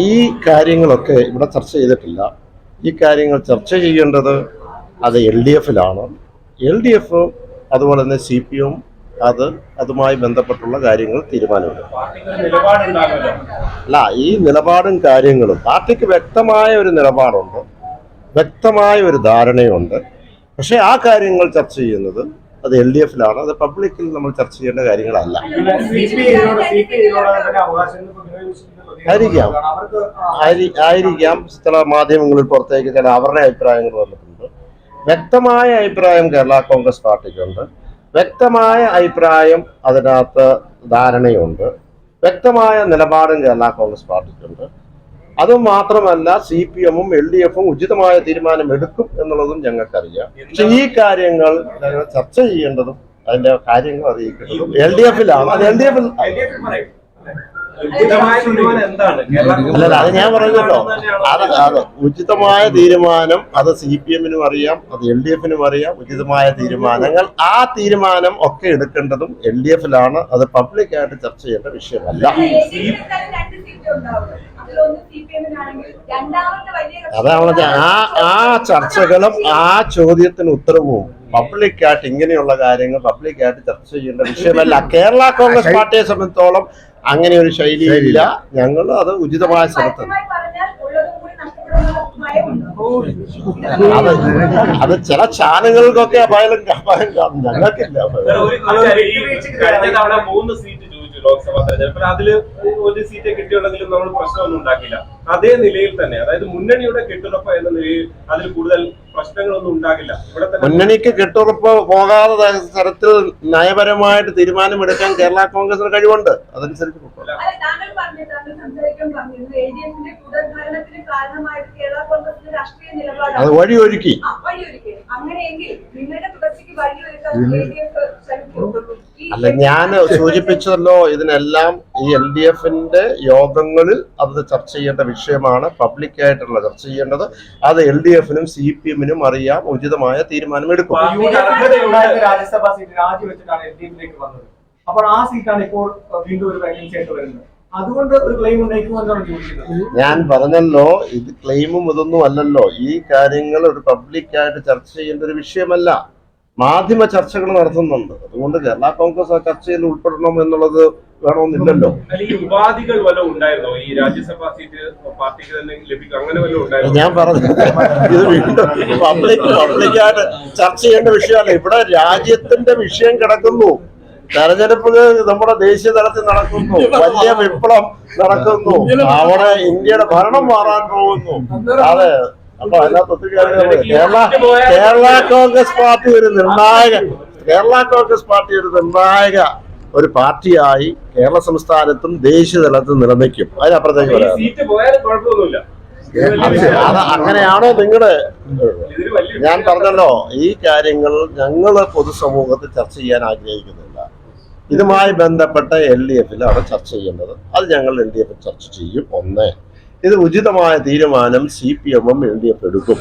ഈ കാര്യങ്ങളൊക്കെ ഇവിടെ ചർച്ച ചെയ്തിട്ടില്ല. ഈ കാര്യങ്ങൾ ചർച്ച ചെയ്യേണ്ടത് അത് എൽ ഡി എഫിലാണ്. എൽ ഡി എഫ് അതുപോലെ തന്നെ സി പി എം അത് അതുമായി ബന്ധപ്പെട്ടുള്ള കാര്യങ്ങൾ തീരുമാനമെടുക്കും. അല്ല ഈ നിലപാടും കാര്യങ്ങളും പാർട്ടിക്ക് വ്യക്തമായ ഒരു നിലപാടുണ്ട് വ്യക്തമായ ഒരു ധാരണയുണ്ട്. പക്ഷേ ആ കാര്യങ്ങൾ ചർച്ച ചെയ്യുന്നത് അത് എൽ ഡി എഫിലാണ് അത് പബ്ലിക്കിൽ നമ്മൾ ചർച്ച ചെയ്യേണ്ട കാര്യങ്ങളല്ല. ആയിരിക്കാം. ആയിരിക്കാം. ചില മാധ്യമങ്ങളിൽ പുറത്തേക്ക് ചില അവരുടെ അഭിപ്രായങ്ങൾ വന്നിട്ടുണ്ട്. വ്യക്തമായ അഭിപ്രായം കേരള കോൺഗ്രസ് പാർട്ടിക്കുണ്ട്. വ്യക്തമായ അഭിപ്രായം അതിനകത്ത് ധാരണയുണ്ട്. വ്യക്തമായ നിലപാടും കേരള കോൺഗ്രസ് പാർട്ടിക്കുണ്ട്. അതും മാത്രമല്ല സി പി എമ്മും എൽ ഡി എഫും ഉചിതമായ തീരുമാനം എടുക്കും എന്നുള്ളതും ഞങ്ങൾക്കറിയാം. പക്ഷെ ഈ കാര്യങ്ങൾ ചർച്ച ചെയ്യേണ്ടതും അതിന്റെ കാര്യങ്ങൾ അറിയിക്കേണ്ടതും എൽ ഡി എഫിലാണ്. അത് എൽ ഡി എഫിൽ അല്ല ഉചിതമായ തീരുമാനം എന്താണ്? കേരള അല്ലല്ല അത് ഞാൻ പറഞ്ഞല്ലോ അത് അത് ഉചിതമായ തീരുമാനം അത് സി പി എമ്മിനും അറിയാം അത് എൽ ഡി എഫിനും അറിയാം. ഉചിതമായ തീരുമാനങ്ങൾ ആ തീരുമാനം ഒക്കെ എടുക്കേണ്ടതും എൽ ഡി എഫിലാണ്. അത് പബ്ലിക്കായിട്ട് ചർച്ച ചെയ്യേണ്ട വിഷയമല്ല. അതാണ് ആ ആ ചർച്ചകളും ആ ചോദ്യത്തിന് ഉത്തരവും പബ്ലിക്കായിട്ട് ഇങ്ങനെയുള്ള കാര്യങ്ങൾ പബ്ലിക്കായിട്ട് ചർച്ച ചെയ്യേണ്ട വിഷയമല്ല കേരള കോൺഗ്രസ് പാർട്ടിയെ സംബന്ധിച്ചോളം അങ്ങനെ ഒരു ശൈലിയില്ല ഞങ്ങൾ അത് ഉചിതമായ സ്ഥലത്ത് അത് അത് ചില ചാനലുകൾക്കൊക്കെ അപായം അപായം കാണും ഞങ്ങൾക്കില്ല കഴിഞ്ഞ തവണ മൂന്ന് സീറ്റ് ലോക്സഭാ തെരഞ്ഞെടുപ്പിൽ അതിൽ ഒരു സീറ്റ് കിട്ടിയുണ്ടെങ്കിലും നമ്മൾ പ്രശ്നമൊന്നും ഉണ്ടാക്കില്ല അതേ നിലയിൽ തന്നെ അതായത് മുന്നണിയുടെ കെട്ടുറപ്പ് എന്ന നിലയിൽ അതിൽ കൂടുതൽ പ്രശ്നങ്ങളൊന്നും ഉണ്ടാകില്ല. ഇവിടെ തന്നെ മുന്നണിക്ക് കെട്ടുറപ്പ് പോകാതെ തരത്തിൽ നയപരമായിട്ട് തീരുമാനമെടുക്കാൻ കേരള കോൺഗ്രസിന് കഴിവുണ്ട്. അതനുസരിച്ച് അത് വഴി ഒരുക്കി ആ, വഴിയൊരുക്കി. അങ്ങനെയെങ്കിൽ നിങ്ങളുടെ തുടർച്ചയ്ക്ക് വഴിയൊരുക്കാൻ അല്ല ഞാൻ സൂചിപ്പിച്ചല്ലോ ഇതിനെല്ലാം ഈ എൽ ഡി എഫിന്റെ യോഗങ്ങളിൽ അത് ചർച്ച ചെയ്യേണ്ട വിഷയമാണ്. പബ്ലിക്കായിട്ടുള്ള ചർച്ച ചെയ്യേണ്ടത്. അത് എൽ ഡി എഫിനും സി പി എമ്മിനും അറിയാം. ഉചിതമായ തീരുമാനം എടുക്കും. രാജ്യസഭാ സീറ്റ് രാജിവെച്ചിട്ടാണ് എൽ ഡി എഫിലേക്ക് വന്നത്. അപ്പോൾ ആ സീറ്റാണ് ഇപ്പോൾ വീണ്ടും ഒരു വേക്കൻസി ആയിട്ട് വരുന്നത്. അതുകൊണ്ട് ഒരു ക്ലെയിം ഉന്നയിക്കുമെന്നാണ് ചോദിക്കുന്നത്. ഞാൻ പറഞ്ഞല്ലോ ഇത് ക്ലെയിമും ഇതൊന്നും അല്ലല്ലോ. ഈ കാര്യങ്ങൾ ഒരു പബ്ലിക്കായിട്ട് ചർച്ച ചെയ്യേണ്ട ഒരു വിഷയമല്ല. മാധ്യമ ചർച്ചകൾ നടത്തുന്നുണ്ട്. അതുകൊണ്ട് കേരള കോൺഗ്രസ് ആ ചർച്ചയിൽ ഉൾപ്പെടണം എന്നുള്ളത് വേണമെന്നില്ലല്ലോ. ഉപാധികൾ വല്ലതും ഉണ്ടായിരുന്നോ? ഈ രാജ്യസഭാ സീറ്റ് പാർട്ടിക്ക് തന്നെ ലഭിക്കും. അങ്ങനെ വല്ലതും ഞാൻ പറഞ്ഞു ഇത് വീണ്ടും പബ്ലിക് പബ്ലിക്കായിട്ട് ചർച്ച ചെയ്യേണ്ട വിഷയമല്ല. ഇവിടെ രാജ്യത്തിന്റെ വിഷയം കിടക്കുന്നു. തെരഞ്ഞെടുപ്പ് നമ്മുടെ ദേശീയ തലത്തിൽ നടക്കുന്നു. വലിയ വിപ്ലവം നടക്കുന്നു. അവിടെ ഇന്ത്യയുടെ ഭരണം മാറാൻ പോകുന്നു. അതെ. അപ്പൊ അതിനകത്ത്. കേരള കേരള കോൺഗ്രസ് പാർട്ടി ഒരു നിർണായക കേരള കോൺഗ്രസ് പാർട്ടി ഒരു നിർണായക ഒരു പാർട്ടിയായി കേരള സംസ്ഥാനത്തും ദേശീയ തലത്തിൽ നിലനിൽക്കും. അതിനപ്പുറത്തേക്ക് പറയാം. അങ്ങനെയാണോ നിങ്ങളുടെ ഞാൻ പറഞ്ഞല്ലോ ഈ കാര്യങ്ങൾ ഞങ്ങൾ പൊതുസമൂഹത്തിൽ ചർച്ച ചെയ്യാൻ ആഗ്രഹിക്കുന്നില്ല. ഇതുമായി ബന്ധപ്പെട്ട എൽ ഡി എഫിലാണ് ചർച്ച ചെയ്യുന്നത് അത് ഞങ്ങൾ എൽ ഡി എഫ് ചർച്ച ചെയ്യും. ഒന്ന്. ഇത് ഉചിതമായ തീരുമാനം സി പി എമ്മും എൽ ഡി എഫ് എടുക്കും.